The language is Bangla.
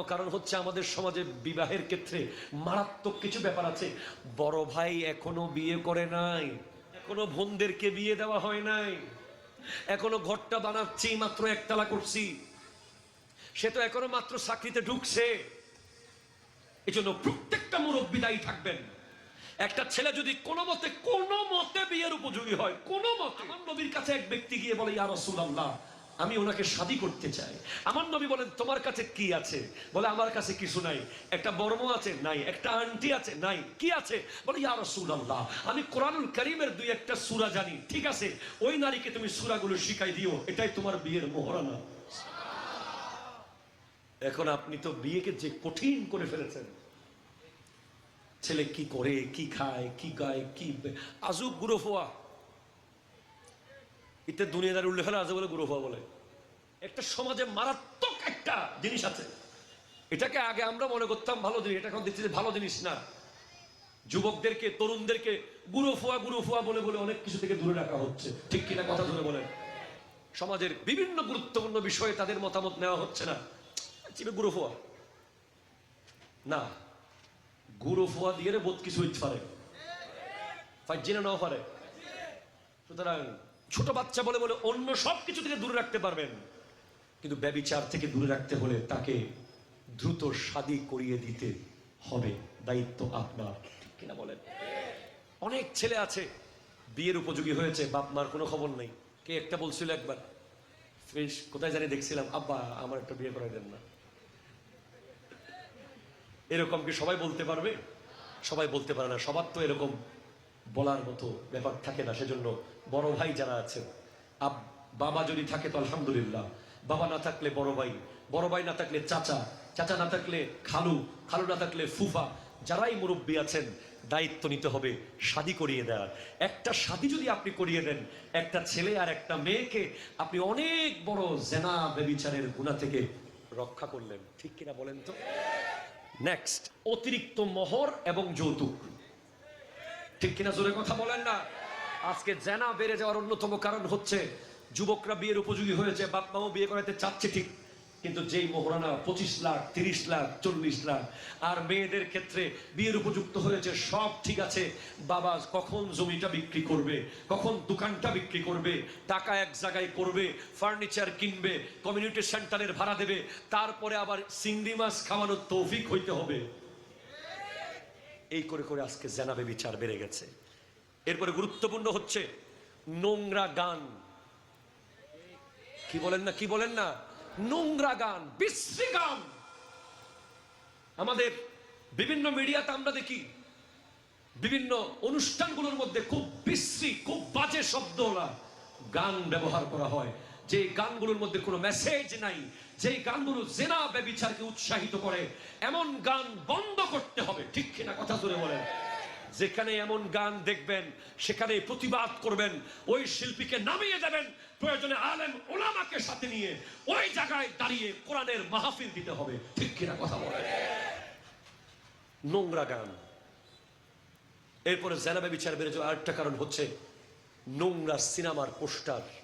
কারণ হচ্ছে আমাদের সমাজে বিবাহের ক্ষেত্রে মারাত্মক কিছু ব্যাপার আছে। বড় ভাই এখনও বিয়ে করে নাই, এখনও বোনদেরকে বিয়ে দেওয়া হয় নাই, এখনও ঘরটা বানাচ্ছি মাত্র একতলা করছি। সে তো এখনও মাত্র চাকরিতে ঢুকছে। এই জন্য প্রত্যেকটা মুরব্বী দায়ী থাকবেন। একটা ছেলে যদি কোনো মতে কোনো মতে বিয়ের উপযোগী হয়, কোনো মতে। আমার নবীর কাছে এক ব্যক্তি গিয়ে বলে, ইয়া রাসূলুল্লাহ আমি ওনাকে শাদি করতে চাই। আমার নবী বলেন, তোমার কাছে কি আছে? বলে, আমার কাছে কিছু নাই। একটা বর্ম আছে, নাই। একটা আন্টি আছে, নাই। কি আছে? বলে, ইয়া রাসূলুল্লাহ, আমি কোরআনুল কারীমের দুই একটা সূরা জানি। ঠিক আছে? ওই নারীকে তুমি সূরাগুলো শিখাই দিও। এটাই তোমার বিয়ের মোহরানা। এখন আপনি তো বিয়েকে যে কঠিন করে ফেলেছেন। ছেলে কি করে, কি খায়, কি গায়, কি আজব গুরুফোয়া। এতে দুনিয়াদার উল্লেখ আজব বলে গুরুফোয়া বলে। একটা সমাজে মারাত্মক একটা জিনিস আছে। এটাকে আগে আমরা মনে করতাম ভালো জিনিস, এটা এখন দেখছি ভালো জিনিস না। যুবকদেরকে, তরুণদেরকে গুরুফোয়া গুরুফোয়া বলে বলে অনেক কিছু থেকে দূরে রাখা হচ্ছে। ঠিক কিনা কথা ধরে বলেন। সমাজের বিভিন্ন গুরুত্বপূর্ণ বিষয়ে তাদের মতামত নেওয়া হচ্ছে না। গুরুফোয়া না, গুরু ফোয়া দিয়ে বোধ কিছু হইতে পারে। ফাইজিনা নাও পারে। সুতরাং ছোট বাচ্চা বলে বলে অন্য সব কিছু থেকে দূরে রাখতে পারবেন। কিন্তু ব্যবিচার থেকে দূরে রাখতে হলে তাকে দ্রুত শাদি করিয়ে দিতে হবে। দায়িত্ব আপনার। কিনা বলেন? অনেক ছেলে আছে, বিয়ের উপযোগী হয়েছে, বাপ মার কোনো খবর নেই। কে একটা বলছিল একবার বেশ কোথায় জানি দেখছিলাম, আব্বা, আমার একটা বিয়ে করাই দেন না। এরকম কি সবাই বলতে পারবে? সবাই বলতে পারে না, সবার তো এরকম। বলার মতো ব্যাপার থাকে না, সেজন্য বড় ভাই যারা আছেন, আব, বাবা যদি থাকে তো আলহামদুলিল্লাহ। বাবা না থাকলে বড় ভাই বড় ভাই না থাকলে চাচা চাচা না থাকলে খালু খালু না থাকলে ফুফা, যারাই মুরব্বী আছেন, দায়িত্ব নিতে হবে শাদি করিয়ে দেওয়ার। একটা শাদি যদি আপনি করিয়ে দেন, একটা ছেলে আর একটা মেয়েকে আপনি অনেক বড় জেনা বেবিচারের গুণা থেকে রক্ষা করলেন। ঠিক কিনা বলেন তো? নেক্সট অতিরিক্ত মোহর এবং যৌতুক। ঠিক কিনা জোরে কথা বলেন না? আজকে জেনা বেড়ে যাওয়ার অন্যতম কারণ হচ্ছে, যুবকরা বিয়ের উপযোগী হয়েছে বাপ মাও বিয়ে করাতে চাচ্ছে ঠিক, কিন্তু যেই মোহরানা পঁচিশ লাখ, তিরিশ লাখ, চল্লিশ লাখ, আর মেয়েদের ক্ষেত্রে বিয়ের উপযুক্ত হয়েছে, সব ঠিক আছে, বাবা কখন জমিটা বিক্রি করবে, কখন দোকানটা বিক্রি করবে, টাকা এক জায়গায় করবে, ফার্নিচার কিনবে কমিউনিটি সেন্টারের ভাড়া দেবে, তারপরে আবার চিংড়ি মাছ খাওয়ানোর তৌফিক হইতে হবে। এই করে করে আজকে জেনাবে বিচার বেড়ে গেছে। এরপরে গুরুত্বপূর্ণ হচ্ছে নোংরা গান। কি বলেন না, কি বলেন না? নোংরা গান, বিশ্রী গান। আমাদের বিভিন্ন মিডিয়াতে আমরা দেখি, বিভিন্ন অনুষ্ঠানগুলোর মধ্যে খুব বিশ্রী, খুব বাজে শব্দ গান ব্যবহার করা হয়। যে গানগুলোর মধ্যে কোনো মেসেজ নাই, যে গানগুলো জেনা ব্যবিচারকে উৎসাহিত করে, এমন গান বন্ধ করতে হবে। ঠিক কিনা কথা ধরে বলেন। যেখানে এমন গান দেখবেন, সেখানে প্রতিবাদ করবেন, ওই শিল্পীকে নামিয়ে দেবেন, প্রয়োজনে আলেম ওলামাকে সাথে নিয়ে ওই জায়গায় দাঁড়িয়ে কোরআনের মাহফিল দিতে হবে। ঠিক কিনা কথা বলেন। নোংরা গান। এরপরে জেনাবে বিচার বেড়ে যাওয়ার আরেকটা কারণ হচ্ছে নোংরা সিনেমার পোস্টার।